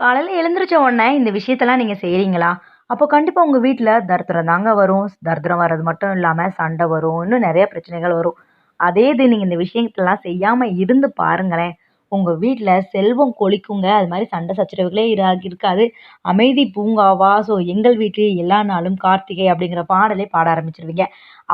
காலையில் எழுந்திரிச்ச உடனே இந்த விஷயத்தெல்லாம் நீங்கள் செய்கிறீங்களா அப்போ கண்டிப்பாக உங்கள் வீட்டில் தரித்திரம் தாங்க வரும். தரித்திரம் வர்றது மட்டும் இல்லாமல் சண்டை வரும் இன்னும் நிறைய பிரச்சனைகள் வரும். அதே இது நீங்கள் இந்த விஷயத்தெல்லாம் செய்யாமல் இருந்து பாருங்களேன். உங்கள் வீட்டில் செல்வம் கொழிக்குங்க அது மாதிரி சண்டை சச்சரவுகளே இரா இருக்காது. அமைதி பூங்காவா? ஸோ எங்கள் வீட்டில் எல்லா நாளும் கார்த்திகை அப்படிங்கிற பாடலே பாட ஆரம்பிச்சிருவீங்க.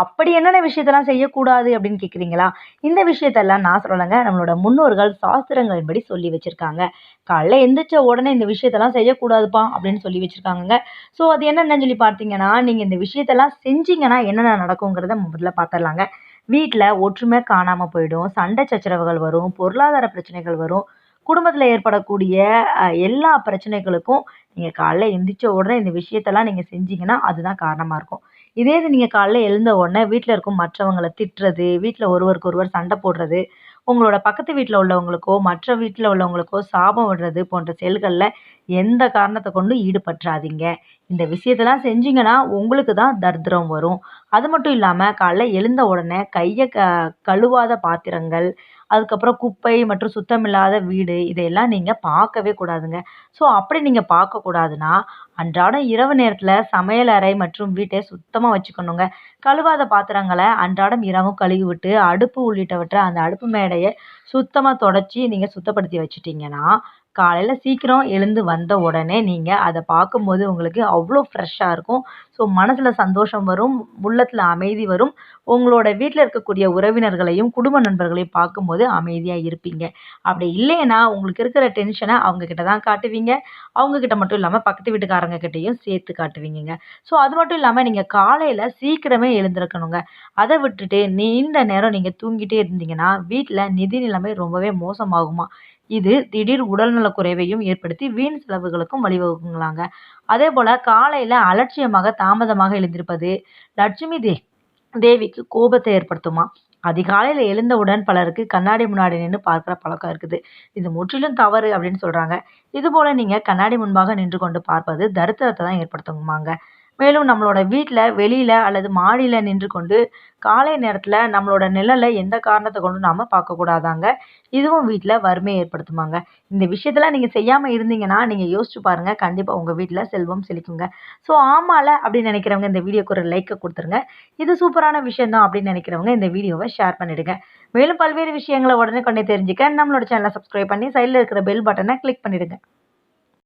அப்படி என்னென்ன விஷயத்தெல்லாம் செய்யக்கூடாது அப்படின்னு கேட்குறீங்களா இந்த விஷயத்தெல்லாம் நான் சொல்லலைங்க. நம்மளோட முன்னோர்கள் சாஸ்திரங்களின்படி சொல்லி வச்சுருக்காங்க. காலைல எந்திரிச்ச உடனே இந்த விஷயத்தெல்லாம் செய்யக்கூடாதுப்பா அப்படின்னு சொல்லி வச்சுருக்காங்கங்க. ஸோ அது என்னென்னு சொல்லி பார்த்தீங்கன்னா நீங்கள் இந்த விஷயத்தெல்லாம் செஞ்சீங்கன்னா என்னென்ன நடக்குங்கிறத முதல்ல பார்த்துடலாங்க. வீட்டில் ஒற்றுமை காணாமல் போயிடும் சண்டை சச்சரவுகள் வரும் பொருளாதார பிரச்சனைகள் வரும். குடும்பத்தில் ஏற்படக்கூடிய எல்லா பிரச்சனைகளுக்கும் நீங்கள் காலைல எந்திரிச்ச உடனே இந்த விஷயத்தெல்லாம் நீங்கள் செஞ்சீங்கன்னா அதுதான் காரணமாக இருக்கும். இதே இது நீங்கள் காலைல எழுந்த உடனே வீட்டில் இருக்கும் மற்றவங்களை திட்டுறது வீட்டில் ஒருவருக்கு ஒருவர் சண்டை போடுறது உங்களோட பக்கத்து வீட்டில் உள்ளவங்களுக்கோ மற்ற வீட்டில் உள்ளவங்களுக்கோ சாபம் விடுறது போன்ற செயல்களில் எந்த காரணத்தை கொண்டும் ஈடுபட்டுறாதீங்க. இந்த விஷயத்தெல்லாம் செஞ்சீங்கன்னா உங்களுக்கு தான் தரித்திரம் வரும். அது மட்டும் இல்லாமல் காலைல எழுந்த உடனே கையை க கழுவாத பாத்திரங்கள் அதுக்கப்புறம் குப்பை மற்றும் சுத்தமில்லாத வீடு இதையெல்லாம் நீங்கள் பார்க்கவே கூடாதுங்க. ஸோ அப்படி நீங்கள் பார்க்கக்கூடாதுன்னா அன்றாடம் இரவு நேரத்தில் சமையல் அறை மற்றும் வீட்டை சுத்தமாக வச்சுக்கணுங்க. கழுவாத பாத்திரங்களை அன்றாடம் இரவும் கழுவி விட்டு அடுப்பு உள்ளிட்டவற்றை அந்த அடுப்பு மேடையை சுத்தமாக தொடச்சி நீங்கள் சுத்தப்படுத்தி வச்சுட்டிங்கன்னா காலையில் சீக்கிரம் எழுந்து வந்த உடனே நீங்கள் அதை பார்க்கும்போது உங்களுக்கு அவ்வளோ ஃப்ரெஷ்ஷாக இருக்கும். ஸோ மனசில் சந்தோஷம் வரும் உள்ளத்தில் அமைதி வரும். உங்களோட வீட்டில் இருக்கக்கூடிய உறவினர்களையும் குடும்ப நண்பர்களையும் பார்க்கும்போது அமைதியாக இருப்பீங்க. அப்படி இல்லைன்னா உங்களுக்கு இருக்கிற டென்ஷனை அவங்கக்கிட்ட தான் காட்டுவீங்க. அவங்கக்கிட்ட மட்டும் இல்லாமல் பக்கத்து வீட்டுக்கார கிட்டேயும் சேர்த்து காட்டுவீங்கங்க. ஸோ அது மட்டும் இல்லாமல் நீங்கள் காலையில் சீக்கிரமே எழுந்திருக்கணுங்க. அதை விட்டுட்டு நீண்ட நேரம் நீங்கள் தூங்கிட்டே இருந்தீங்கன்னா வீட்டில் நிதி நிலைமை ரொம்பவே மோசமாகுமா? இது திடீர் உடல்நலக் குறைவையும் ஏற்படுத்தி வீண் செலவுகளுக்கும் வழிவகுக்குங்களாங்க. அதே போல் காலையில் அலட்சியமாக தாமதமாக எழுந்திருப்பது லட்சுமி தே தேவிக்கு கோபத்தை ஏற்படுத்துமா? அதிகாலையில் எழுந்தவுடன் பலருக்கு கண்ணாடி முன்னாடி நின்று பார்க்குற பழக்கம் இருக்குது. இது முற்றிலும் தவறு அப்படின்னு சொல்கிறாங்க இதுபோல் நீங்கள் கண்ணாடி முன்பாக நின்று கொண்டு பார்ப்பது தரித்திரத்தை தான் ஏற்படுத்துமாங்க மேலும் நம்மளோட வீட்டில் வெளியில் அல்லது மாடியில் நின்று கொண்டு காலை நேரத்தில் நம்மளோட நிழலை எந்த காரணத்தை கொண்டும் நாம் பார்க்கக்கூடாதாங்க இதுவும் வீட்டில் வறுமையை ஏற்படுத்துமாங்க. இந்த விஷயத்தெல்லாம் நீங்கள் செய்யாமல் இருந்தீங்கன்னா நீங்கள் யோசிச்சு பாருங்கள் கண்டிப்பாக உங்கள் வீட்டில் செல்வம் செழிக்குங்க. ஸோ ஆமால அப்படின்னு நினைக்கிறவங்க இந்த வீடியோக்கு ஒரு லைக்கை கொடுத்துருங்க. இது சூப்பரான விஷயம் தான் அப்படின்னு நினைக்கிறவங்க இந்த வீடியோவை ஷேர் பண்ணிவிடுங்க மேலும் பல்வேறு விஷயங்களை உடனே கொண்டே தெரிஞ்சுக்க நம்மளோட சேனலை சப்ஸ்கிரைப் பண்ணி சைடில் இருக்கிற பெல் பட்டனை கிளிக் பண்ணிவிடுங்க